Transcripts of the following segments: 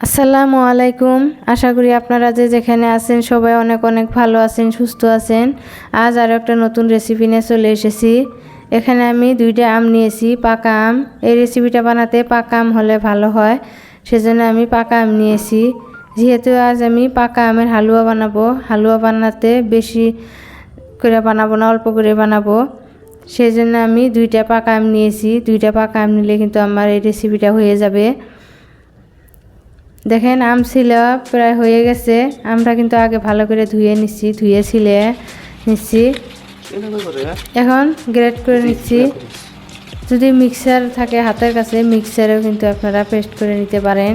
আসসালামু আলাইকুম। আশা করি আপনারা যে যেখানে আছেন সবাই অনেক অনেক ভালো আছেন, সুস্থ আছেন। আজ আরও একটা নতুন রেসিপি নিয়ে চলে এসেছি। এখানে আমি দুইটা আম নিয়েছি, পাকা আম। এই রেসিপিটা বানাতে পাকা আম হলে ভালো হয়, সেজন্য আমি পাকা আম নিয়েছি। যেহেতু আজ আমি পাকা আমের হালুয়া বানাবো, হালুয়া বানাতে বেশি করে বানাবো না, অল্প করে বানাবো। সেই জন্য আমি দুইটা পাকা আম নিয়েছি। দুইটা পাকা আম নিলে কিন্তু আমার এই রেসিপিটা হয়ে যাবে। দেখেন আম ছিল, প্রায় হয়ে গেছে। আমরা কিন্তু আগে ভালো করে ধুয়ে নিচ্ছি ধুয়ে ছিলে নিচ্ছি। এখন গ্রেট করে নিচ্ছি। যদি মিক্সার থাকে হাতের কাছে মিক্সারেও কিন্তু আপনারা পেস্ট করে নিতে পারেন।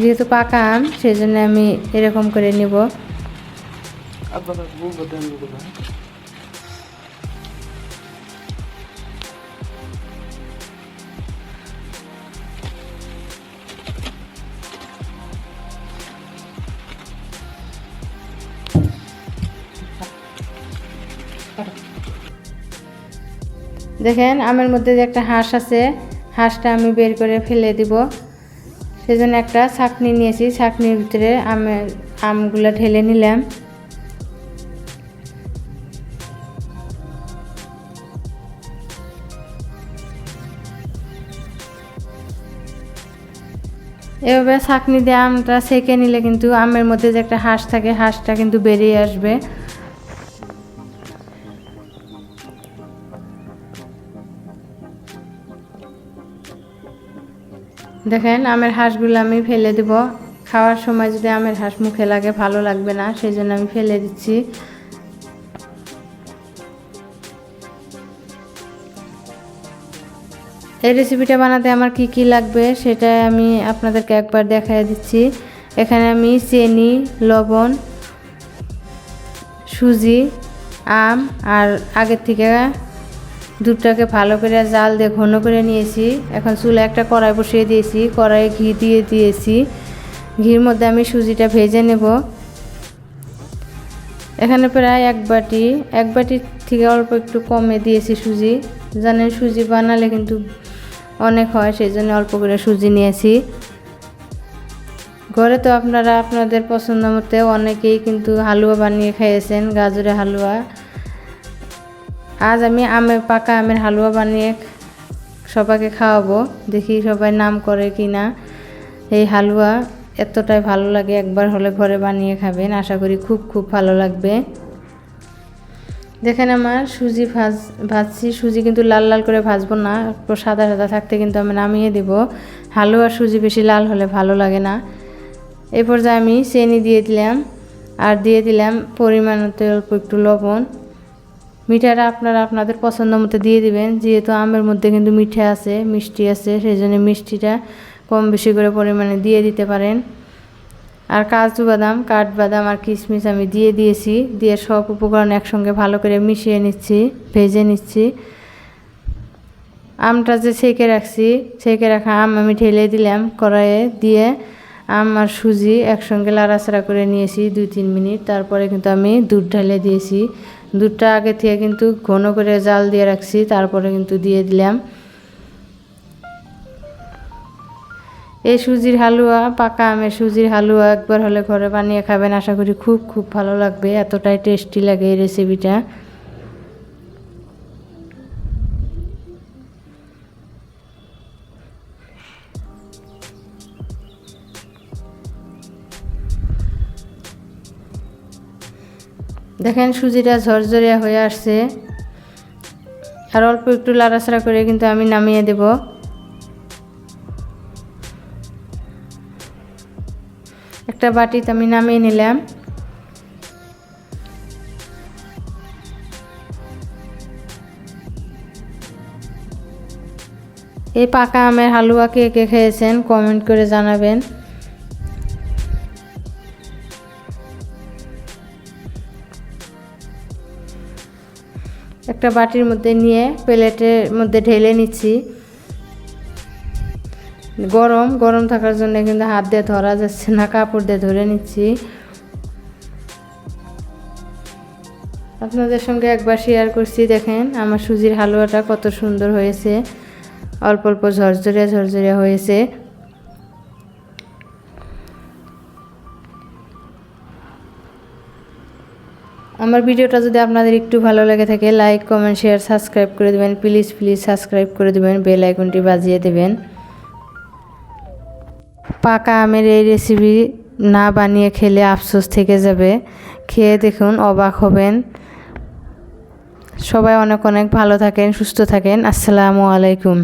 যেহেতু পাকা আম সেই জন্য আমি এরকম করে নিব। দেখেন আমের মধ্যে যে একটা হাঁস আছে, হাঁসটা আমি বের করে ফেলে দিব। সেজন্য একটা ছাকনি নিয়েছি, ছাকনির ভিতরে আমের আমগুলো ঢেলে নিলাম। এভাবে ছাকনি দিয়ে আমটা সেকে নিলে কিন্তু আমের মধ্যে যে একটা হাঁস থাকে, হাঁসটা কিন্তু বেরিয়ে আসবে। দেখেন আমের হাঁসগুলো আমি ফেলে দেব। খাওয়ার সময় যদি আমের হাঁস মুখে লাগে, ভালো লাগবে না সেই জন্য আমি ফেলে দিচ্ছি। এই রেসিপিটা বানাতে আমার কি কি লাগবে, সেটা আমি আপনাদেরকে একবার দেখাই দিচ্ছি। এখানে আমি চেনি, লবণ, সুজি, আম, আর আগের থেকে দুধটাকে ভালো করে জাল দিয়ে ঘন করে নিয়েছি। এখন চুলে একটা কড়াই বসিয়ে দিয়েছি। কড়াইয়ে ঘি দিয়ে দিয়েছি। ঘির মধ্যে আমি সুজিটা ভেজে নেব। এখানে প্রায় এক বাটি, এক বাটির থেকে অল্প একটু কমে দিয়েছি সুজি। জানেন, সুজি বানালে কিন্তু অনেক হয় সেই জন্য অল্প করে সুজি নিয়েছি। ঘরে তো আপনারা আপনাদের পছন্দ মতো অনেকেই কিন্তু হালুয়া বানিয়ে খেয়েছেন গাজরের হালুয়া। আজ আমি আমের পাকা আমের হালুয়া বানিয়ে সবাইকে খাওয়াবো। দেখি সবাই নাম করে কি না এই হালুয়া এতটাই ভালো লাগে, একবার হলে ঘরে বানিয়ে খাবেন। আশা করি খুব খুব ভালো লাগবে। দেখেন আমার সুজি ভাজ ভাজছি। সুজি কিন্তু লাল লাল করে ভাজবো না সাদা সাদা থাকতে কিন্তু আমি নামিয়ে দেব। হালুয়ার সুজি বেশি লাল হলে ভালো লাগে না। এই পর্যায়ে আমি চেনি দিয়ে দিলাম। আর দিয়ে দিলাম পরিমাণ অল্প একটু লবণ। মিঠাটা আপনারা আপনাদের পছন্দ মতো দিয়ে দিবেন। যেহেতু আমের মধ্যে কিন্তু মিঠা আছে, মিষ্টি আছে সেই জন্য মিষ্টিটা কম বেশি করে পরিমাণে দিয়ে দিতে পারেন। আর কাজু বাদাম কাঠবাদাম আর কিশমিশ আমি দিয়ে দিয়েছি। দিয়ে সব উপকরণ একসঙ্গে ভালো করে মিশিয়ে নিচ্ছি, ভেজে নিচ্ছি। আমটা যে সেকে রাখছি সেকে রাখা আম আমি ঢেলে দিলাম কড়াইয়ে দিয়ে আম আর সুজি একসঙ্গে লাড়াচাড়া করে নিয়েছি দুই তিন মিনিট। তারপরে কিন্তু আমি দুধ ঢেলে দিয়েছি। দুধটা আগে থেকে কিন্তু ঘন করে জাল দিয়ে রাখছি, তারপরে কিন্তু দিয়ে দিলাম। এই সুজির হালুয়া, পাকা আমের সুজির হালুয়া একবার হলে ঘরে বানিয়ে খাবেন, আশা করি খুব খুব ভালো লাগবে, এতটাই টেস্টি লাগে এই রেসিপিটা দেখেন সুজিটা ঝরঝরিয়া হয়ে আসছে। আর অল্প একটু লাড়াছাড়া করে কিন্তু আমি নামিয়ে দেব। একটা বাটিতে আমি নামিয়ে নিলাম। এই পাকা আমের হালুয়া কে কে খেয়েছেন কমেন্ট করে জানাবেন। একটা বাটির মধ্যে নিয়ে প্লেটের মধ্যে ঢেলে নিচ্ছি। গরম গরম থাকার জন্য কিন্তু হাত দিয়ে ধরা যাচ্ছে না, কাপড় দিয়ে ধরে নিচ্ছি। আপনাদের সঙ্গে একবার শেয়ার করছি, দেখেন আমার সুজির হালুয়াটা কত সুন্দর হয়েছে। অল্প অল্প ঝরঝরিয়া ঝরঝরিয়া হয়েছে। আমার ভিডিওটা যদি আপনাদের একটু ভালো লেগে থাকে লাইক কমেন্ট শেয়ার সাবস্ক্রাইব করে দেবেন। প্লিজ প্লিজ সাবস্ক্রাইব করে দেবেন বেল আইকনটি বাজিয়ে দেবেন। পাকা আমের এই রেসিপি না বানিয়ে খেলে আফসোস থেকে যাবে। খেয়ে দেখুন, অবাক হবেন। সবাই অনেক অনেক ভালো থাকেন, সুস্থ থাকেন। আসসালামু আলাইকুম।